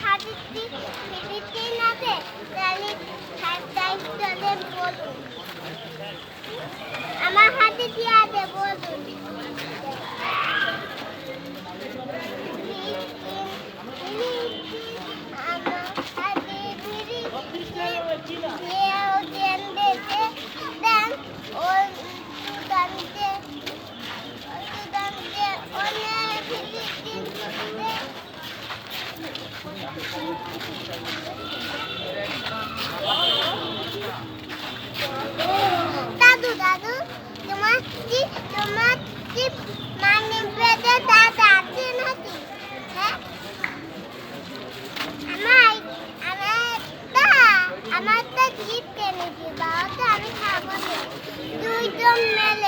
হাতে দিতে না দে তাহলে দায়িত্ব বলুন আমার হাতে দিয়ে বলুন। দাদু দাদু, তোমার কি তোমার কি মানে পেটে দাদা আছে নাকি? হ্যাঁ? আমার আমার তা আমার তো জিপ কিনেছি বাবা তো আমি খাব দুইজন মেলে